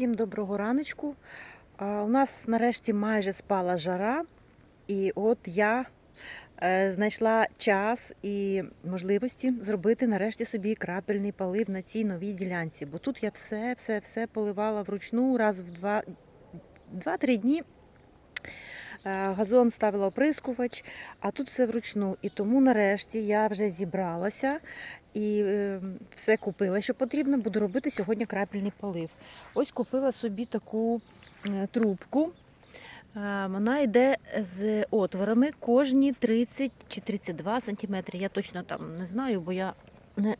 Всім доброго раночку. У нас нарешті майже спала жара, і от я е, знайшла час і можливості зробити нарешті собі крапельний полив на цій новій ділянці. Бо тут я все, все, все поливала вручну раз в два, два-три дні. Е, Газон ставила оприскувач, а тут все вручну. І тому нарешті я вже зібралася і е, все купила, що потрібно. Буду робити сьогодні крапельний полив. Ось купила собі таку е, трубку. Е, Вона йде з отворами кожні 30 чи 32 сантиметри. Я точно там не знаю, бо я не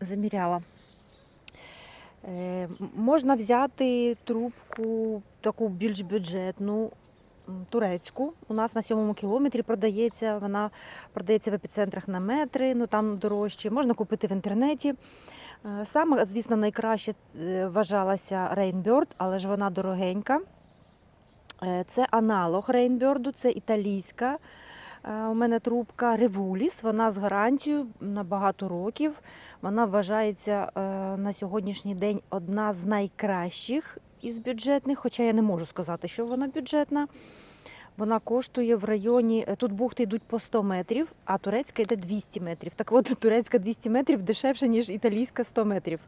заміряла. Е, Можна взяти трубку таку більш бюджетну, турецьку. У нас на сьомому кілометрі продається. Вона продається в епіцентрах на метри, ну там дорожче. Можна купити в інтернеті. Е, Саме, звісно, найкраще е, вважалася Rainbird, але ж вона дорогенька. Е, Це аналог Rainbird, це італійська. У мене трубка Revulis, вона з гарантією на багато років. Вона вважається на сьогоднішній день одна з найкращих із бюджетних, хоча я не можу сказати, що вона бюджетна. Вона коштує в районі, е, тут бухти йдуть по 100 метрів, а турецька йде 200 метрів. Так от турецька 200 метрів дешевше, ніж італійська 100 метрів.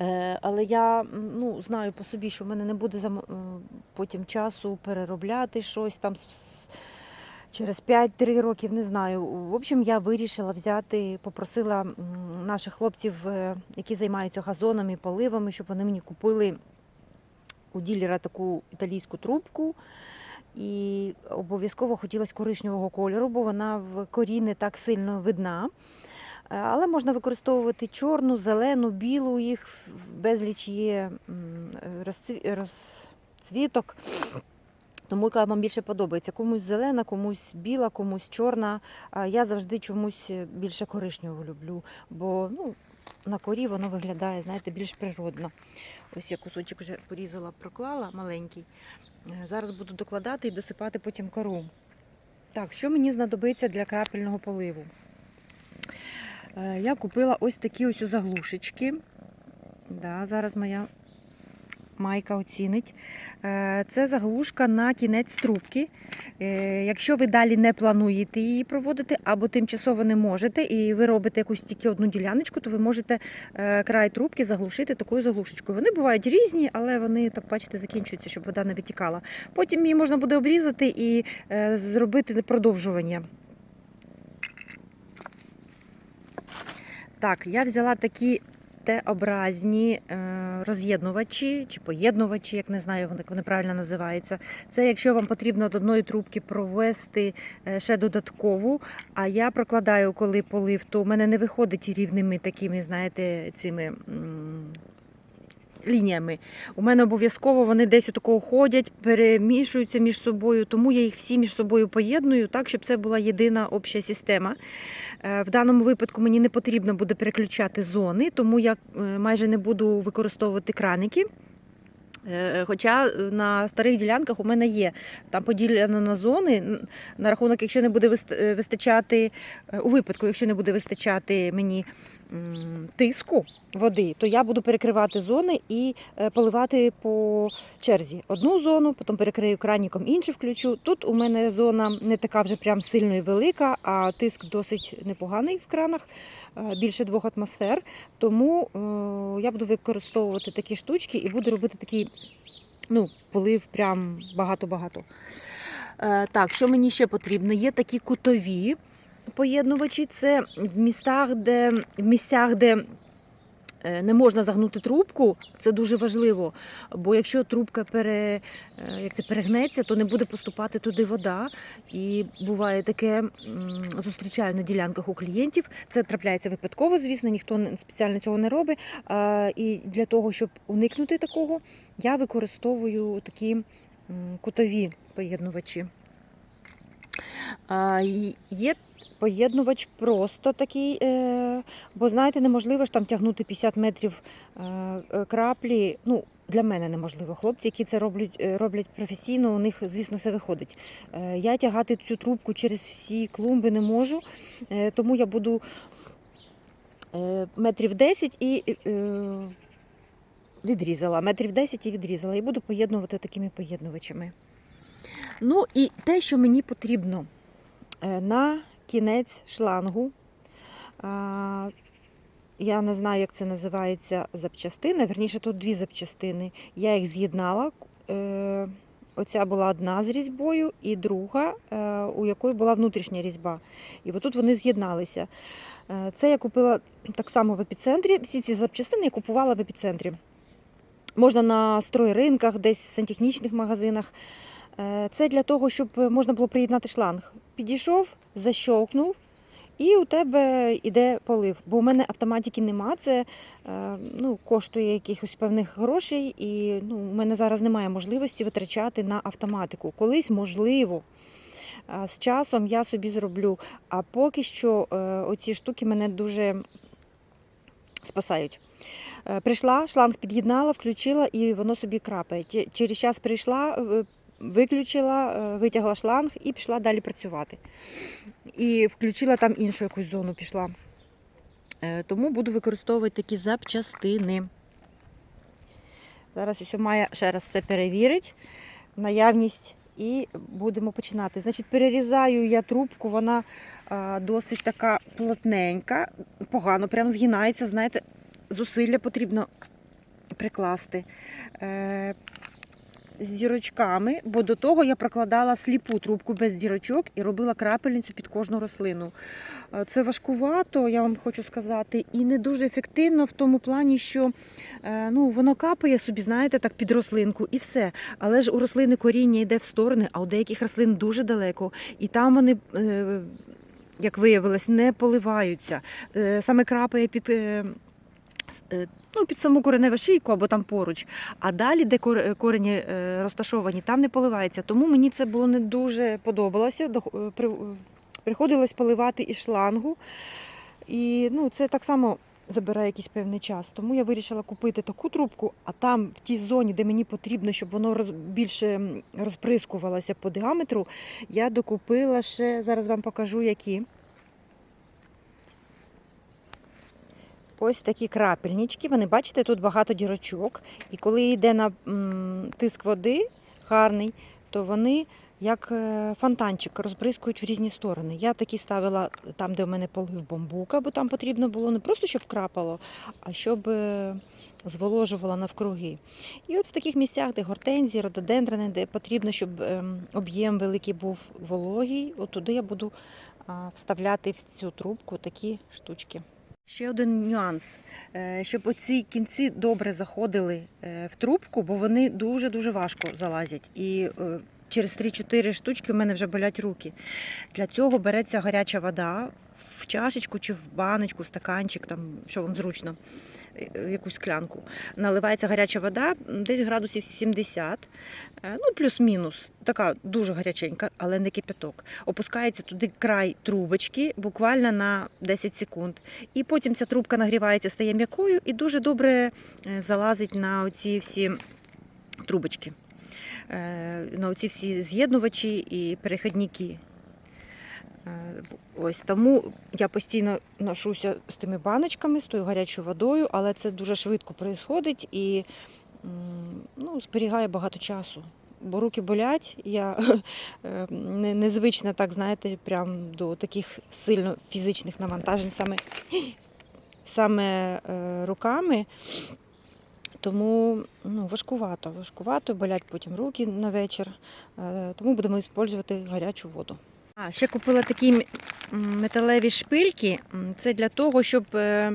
Е, Але я ну, знаю по собі, що в мене не буде е, потім часу переробляти щось там через 5-3 років, не знаю. В общем, я вирішила взяти, попросила наших хлопців, які займаються газонами, поливами, щоб вони мені купили у ділера таку італійську трубку. І обов'язково хотілося коричневого кольору, бо вона в корі не так сильно видна. Е, Але можна використовувати чорну, зелену, білу, їх безліч є розцвіток. Тому яка вам більше подобається. Комусь зелена, комусь біла, комусь чорна. Я завжди чомусь більше коричневу люблю, бо ну, на корі воно виглядає, знаєте, більш природно. Ось я кусочок вже порізала, проклала маленький. Е, Зараз буду докладати і досипати потім кору. Так, що мені знадобиться для крапельного поливу? Е, Я купила ось такі ось заглушечки. Да, зараз моя майка оцінить. Е, Це заглушка на кінець трубки. Е, Якщо ви далі не плануєте її проводити або тимчасово не можете, і ви робите якусь тільки одну діляночку, то ви можете е, край трубки заглушити такою заглушечкою. Вони бувають різні, але вони, так бачите, закінчуються, щоб вода не витікала. Потім її можна буде обрізати і зробити продовжування. Так, я взяла такі Т-образні е, роз'єднувачі чи поєднувачі, як не знаю, як вони правильно називаються. Це якщо вам потрібно до одної трубки провести е, ще додаткову, а я прокладаю, коли полив, то у мене не виходить рівними такими, знаєте, цими. Лініями. У мене обов'язково вони десь отакого ходять, перемішуються між собою, тому я їх всі між собою поєдную так, щоб це була єдина обща система. Е, В даному випадку мені не потрібно буде переключати зони, тому я е, майже не буду використовувати краники. Е, Хоча на старих ділянках у мене є там поділено на зони на рахунок, якщо не буде вистачати у випадку, якщо не буде вистачати мені тиску води, то я буду перекривати зони і е, поливати по черзі. Одну зону, потім перекрию краніком іншу включу. Тут у мене зона не така вже прям сильно і велика, а тиск досить непоганий в кранах, е, більше двох атмосфер. Тому е, я буду використовувати такі штучки і буду робити такий ну, полив прям багато-багато. Так, що мені ще потрібно? Є такі кутові поєднувачі. Це в містах, де в місцях, де е, не можна загнути трубку, це дуже важливо. Бо якщо трубка пере, е, як це, перегнеться, то не буде поступати туди вода. І буває таке, зустрічаю на ділянках у клієнтів. Це трапляється випадково, звісно, ніхто спеціально цього не робить. І для того, щоб уникнути такого, я використовую такі кутові поєднувачі. Є поєднувач просто такий, е, бо знаєте, неможливо ж там тягнути 50 метрів е, е, краплі. Ну, для мене неможливо. Хлопці, які це роблять, роблять професійно, у них, звісно, все виходить. Я тягати цю трубку через всі клумби не можу, тому я буду метрів 10 і відрізала, метрів 10 і відрізала. І буду поєднувати такими поєднувачами. Ну і те, що мені потрібно на кінець шлангу. Я не знаю, як це називається запчастина. Верніше, тут дві запчастини. Я їх з'єднала. Е, Оця була одна з різьбою, і друга, е, у якої була внутрішня різьба. І отут вони з'єдналися. Е, Це я купила так само в епіцентрі. Всі ці запчастини я купувала в епіцентрі. Можна на стройринках, десь в сантехнічних магазинах. Це для того, щоб можна було приєднати шланг. Підійшов, защолкнув, і у тебе йде полив. Бо у мене автоматики нема, це е, ну, коштує якихось певних грошей, і ну, у мене зараз немає можливості витрачати на автоматику. Колись можливо. З часом я собі зроблю. А поки що е, оці штуки мене дуже спасають. Е, Прийшла, шланг під'єднала, включила і воно собі крапає. Через час прийшла, виключила, е, витягла шланг і пішла далі працювати. І включила там іншу якусь зону пішла. Е, Тому буду використовувати такі запчастини. Зараз усе має ще раз все перевірить, наявність, і будемо починати. Значить, перерізаю я трубку, вона а, досить така плотненька, погано прям згинається. Знаєте, зусилля потрібно прикласти. З дірочками, бо до того я прокладала сліпу трубку без дірочок і робила крапельницю під кожну рослину. Е, Це важкувато, я вам хочу сказати, і не дуже ефективно в тому плані, що е, ну, воно капає собі, знаєте, так під рослинку і все. Але ж у рослини коріння йде в сторони, а у деяких рослин дуже далеко. І там вони. е, Як виявилось, не поливаються. Саме крапає під, ну, під саму кореневу шийку або там поруч. А далі, де корені е, розташовані, там не поливається. Тому мені це було не дуже подобалося. Е, при- е, Приходилось поливати із шлангу. І ну, це так само забирає якийсь певний час. Тому я вирішила купити таку трубку, а там, в тій зоні, де мені потрібно, щоб воно роз, більше розприскувалося по діаметру, я докупила ще, зараз вам покажу, які. Ось такі крапельнички. Вони, бачите, тут багато дірочок. І коли йде на тиск води гарний, то вони як е, фонтанчик розбризкують в різні сторони. Я такі ставила там, де в мене полив бамбука, бо там потрібно було не просто щоб крапало, а щоб е, зволожувало навкруги. І от в таких місцях, де гортензії, рододендрини, де потрібно, щоб ем, об'єм великий був вологий, от туди я буду вставляти в цю трубку такі штучки. Ще один нюанс, Е, щоб оці кінці добре заходили е, в трубку, бо вони дуже-дуже важко залазять. І е, через 3-4 штучки в мене вже болять руки. Для цього береться гаряча вода в чашечку чи в баночку, стаканчик, там, що вам зручно, в якусь склянку. Наливається гаряча вода, десь градусів 70, е, ну плюс-мінус, така дуже гаряченька, але не кипяток. Опускається туди край трубочки буквально на 10 секунд. І потім ця трубка нагрівається, стає м'якою і дуже добре е, залазить на оці всі трубочки, е, на оці всі з'єднувачі і перехідники. Е, Ось тому я постійно ношуся з тими баночками, з тою гарячою водою, але це дуже швидко відбувається і ну, зберігає багато часу. Бо руки болять, я е, незвична, так знаєте, прям до таких сильно фізичних навантажень саме, саме е, руками. Тому ну, важкувато, важкувато, болять потім руки на вечір. Тому будемо використовувати гарячу воду. А, ще купила такі металеві шпильки. Це для того, щоб, е,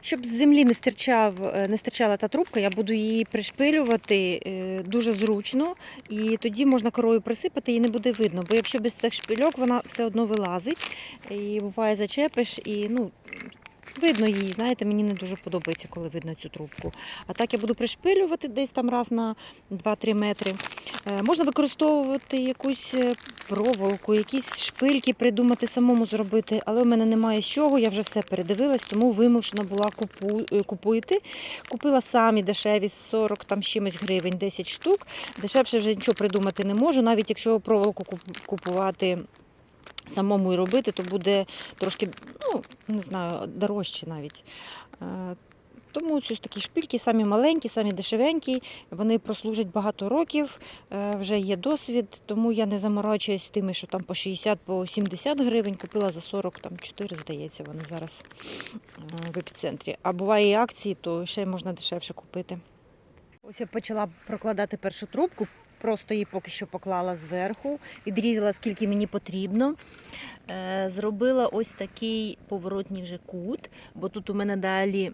щоб з землі не стирчав, е, не стирчала та трубка, я буду її пришпилювати е, дуже зручно, і тоді можна корою присипати і не буде видно. Бо якщо без цих шпильок вона все одно вилазить, і буває зачепиш, і ну. Видно її, знаєте, мені не дуже подобається, коли видно цю трубку. А так я буду пришпилювати десь там раз на 2-3 метри. Е, Можна використовувати якусь е, проволоку, якісь шпильки придумати самому зробити, але в мене немає з чого, я вже все передивилась, тому вимушена була купу, е, купити. Купила самі дешеві 40 там чимось гривень, 10 штук. Дешевше вже нічого придумати не можу. Навіть якщо проволоку купувати самому і робити, то буде трошки, ну, не знаю, дорожче навіть. Е, Тому ось такі шпильки, самі маленькі, самі дешевенькі, вони прослужать багато років, е, вже є досвід, тому я не заморачуюсь тими, що там по 60, по 70 гривень, купила за 40, там 4, здається, вони зараз е, в епіцентрі. А буває і акції, то ще можна дешевше купити. Ось я почала прокладати першу трубку, просто її поки що поклала зверху, відрізала скільки мені потрібно. Е, Зробила ось такий поворотній вже кут, бо тут у мене далі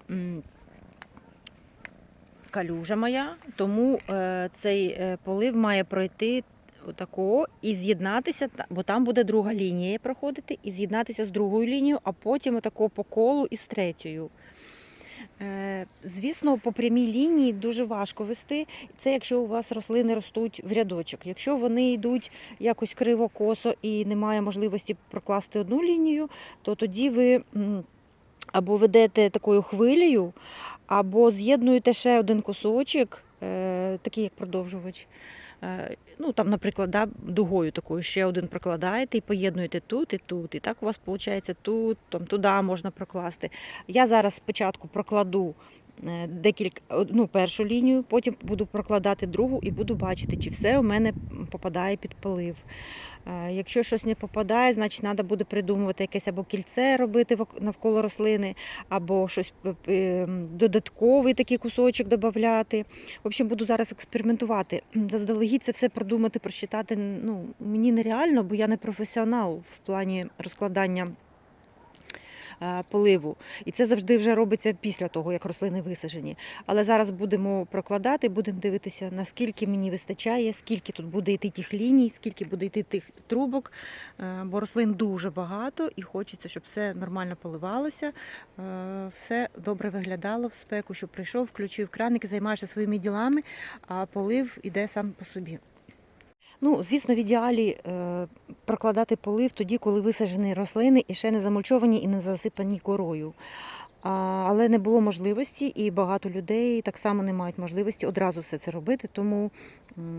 калюжа моя, тому е, цей е, полив має пройти отако і з'єднатися, бо там буде друга лінія проходити, і з'єднатися з другою лінією, а потім отако по колу і з третьою. Е, Звісно, по прямій лінії дуже важко вести. Це якщо у вас рослини ростуть в рядочок. Якщо вони йдуть якось криво косо і немає можливості прокласти одну лінію, то тоді ви або ведете такою хвилею, або з'єднуєте ще один кусочок, е, такий як продовжувач. Е, Ну, там, наприклад, да, дугою такою ще один прокладаєте і поєднуєте тут і тут. І так у вас виходить тут, там, туди можна прокласти. Я зараз спочатку прокладу декілька одну першу лінію, потім буду прокладати другу і буду бачити, чи все у мене попадає під полив. Е, Якщо щось не попадає, значить треба буде придумувати якесь або кільце робити навколо рослини, або щось ем, додатковий такий кусочок додати. В общем, буду зараз експериментувати. Заздалегідь це все продумати, просчитати. Ну, мені нереально, бо я не професіонал в плані розкладання е, поливу. І це завжди вже робиться після того, як рослини висаджені. Але зараз будемо прокладати, будемо дивитися, наскільки мені вистачає, скільки тут буде йти тих ліній, скільки буде йти тих трубок, Е, бо рослин дуже багато і хочеться, щоб все нормально поливалося, е, все добре виглядало в спеку, щоб прийшов, включив краник, займаєшся своїми ділами, а полив іде сам по собі. Ну, звісно, в ідеалі е, прокладати полив тоді, коли висаджені рослини і ще не замульчовані і не засипані корою. Але не було можливості, і багато людей так само не мають можливості одразу все це робити. Тому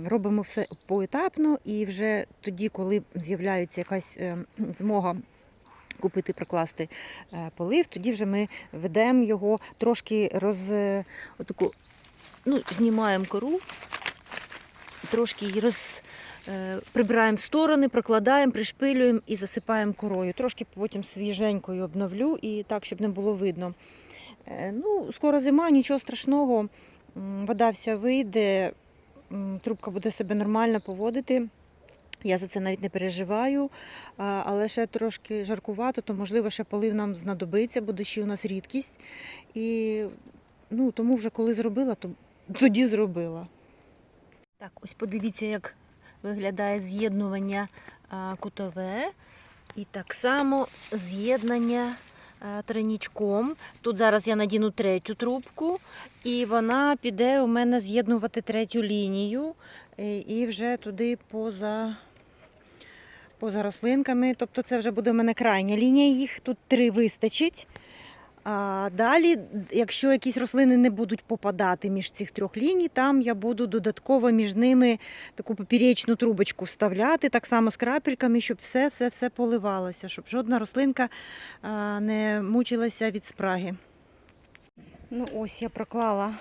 робимо все поетапно, і вже тоді, коли з'являється якась е, змога. Купити, прокласти е, полив, тоді вже ми ведемо його трошки роз отаку, ну, знімаємо кору, трошки її роз, прибираємо в сторони, прокладаємо, пришпилюємо і засипаємо корою. Трошки потім свіженькою обновлю і так, щоб не було видно. Е, Ну, скоро зима, нічого страшного. Вода вся вийде, трубка буде себе нормально поводити. Я за це навіть не переживаю, але ще трошки жаркувато, то можливо ще полив нам знадобиться, бо дощі у нас рідкість. І ну, тому вже коли зробила, то тоді зробила. Так, ось подивіться, як виглядає з'єднування кутове. І так само з'єднання а, тройнічком. Тут зараз я надіну третю трубку, і вона піде у мене з'єднувати третю лінію е, і вже туди поза, поза рослинками. Тобто це вже буде у мене крайня лінія, їх тут три вистачить. А далі, якщо якісь рослини не будуть попадати між цих трьох ліній, там я буду додатково між ними таку поперечну трубочку вставляти, так само з крапельками, щоб все-все-все поливалося, щоб жодна рослинка не мучилася від спраги. Ну ось я проклала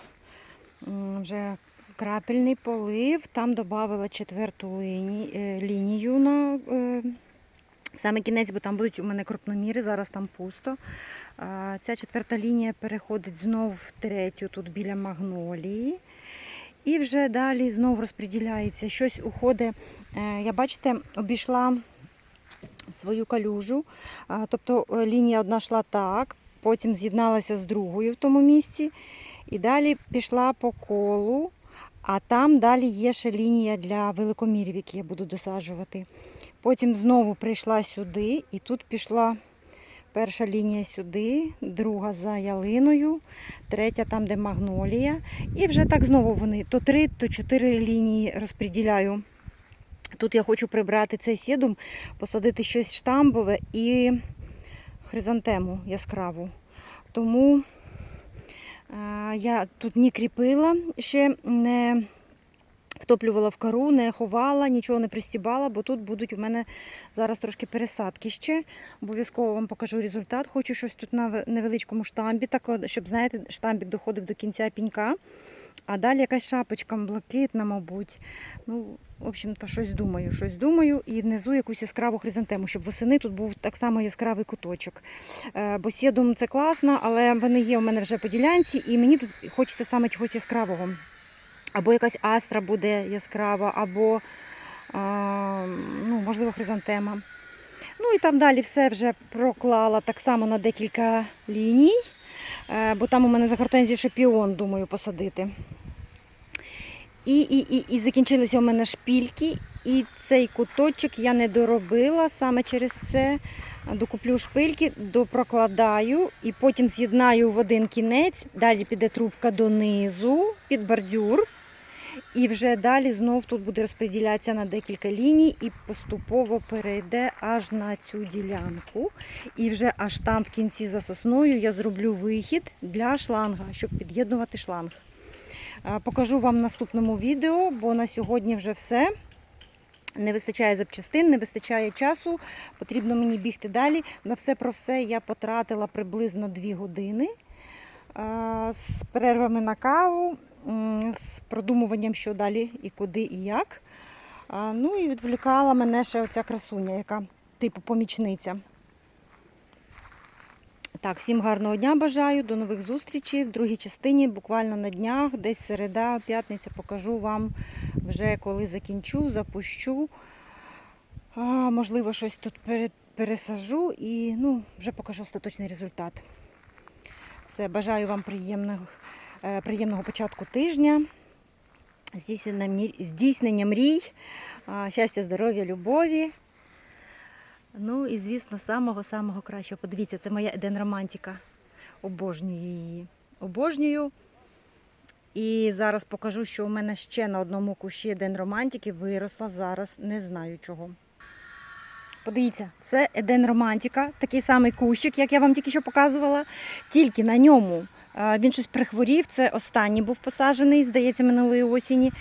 вже крапельний полив, там додавала четверту е, лінію на е, саме кінець, бо там будуть у мене крупноміри, зараз там пусто. Ця четверта лінія переходить знову в третю, тут біля магнолії. І вже далі знову розподіляється. Щось уходить. Е, Я бачите, обійшла свою калюжу. Тобто е, лінія одна йшла так, потім з'єдналася з другою в тому місці. І далі пішла по колу. А там далі є ще лінія для великомірів, які я буду досаджувати. Потім знову прийшла сюди, і тут пішла перша лінія сюди, друга за ялиною, третя там, де магнолія. І вже так знову вони то три, то чотири лінії розподіляю. Тут я хочу прибрати цей сідум, посадити щось штамбове і хризантему яскраву. Тому е, я тут не кріпила, ще не втоплювала в кару, не ховала, нічого не пристібала, бо тут будуть у мене зараз трошки пересадки ще. Обов'язково вам покажу результат. Хочу щось тут на невеличкому штамбі, так, щоб, знаєте, штамбік доходив до кінця пінька. А далі якась шапочка блакитна, мабуть. Ну, в общем-то, щось думаю, щось думаю. І внизу якусь яскраву хризантему, щоб восени тут був так само яскравий куточок. Е, Бо сєдум це класно, але вони є у мене вже по ділянці, і мені тут хочеться саме чогось яскравого. Або якась астра буде яскрава, або, а, ну, можливо, хризантема. Ну і там далі все вже проклала так само на декілька ліній, е, бо там у мене за гортензію ще піон, думаю, посадити. І, і, і, і закінчилися у мене шпільки, і цей куточок я не доробила саме через це. Докуплю шпильки, допрокладаю і потім з'єднаю в один кінець. Далі піде трубка донизу під бордюр. І вже далі знов тут буде розподілятися на декілька ліній і поступово перейде аж на цю ділянку. І вже аж там в кінці за сосною я зроблю вихід для шланга, щоб під'єднувати шланг. Покажу вам в наступному відео, бо на сьогодні вже все. Не вистачає запчастин, не вистачає часу, потрібно мені бігти далі. На все про все я потратила приблизно 2 години з перервами на каву, з продумуванням, що далі і куди і як. Ну і відволікала мене ще оця красуня, яка типу помічниця. Так, всім гарного дня бажаю, до нових зустрічей в другій частині, буквально на днях, десь середа, п'ятниця покажу вам вже коли закінчу, запущу. А, можливо, щось тут пересажу і ну, вже покажу остаточний результат. Все, бажаю вам приємного, е, приємного початку тижня, здійснення, мрій- щастя, здоров'я, любові. Ну і, звісно, самого-самого кращого. Подивіться, це моя Еден Романтика. Обожнюю її. Обожнюю. І зараз покажу, що у мене ще на одному кущі Еден Романтики виросла зараз, не знаю чого. Подивіться, це Еден Романтика, такий самий кущик, як я вам тільки що показувала. Тільки на ньому е, він щось прихворів. Це останній був посаджений, здається, минулої осені.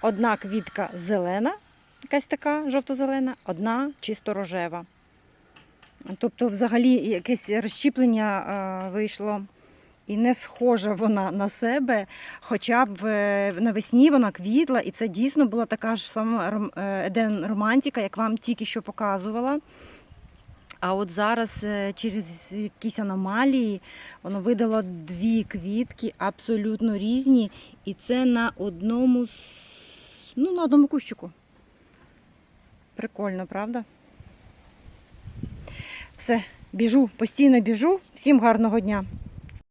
Одна квітка зелена, якась така жовто-зелена, одна чисто рожева. Тобто, взагалі, якесь розщіплення вийшло. І не схожа вона на себе, хоча б е, навесні вона квітла, і це дійсно була така ж сама е, Еден романтика, як вам тільки що показувала. А от зараз е, через якісь аномалії воно видало дві квітки абсолютно різні. І це на одному, ну, на одному кущику. Прикольно, правда? Все, біжу, постійно біжу. Всім гарного дня!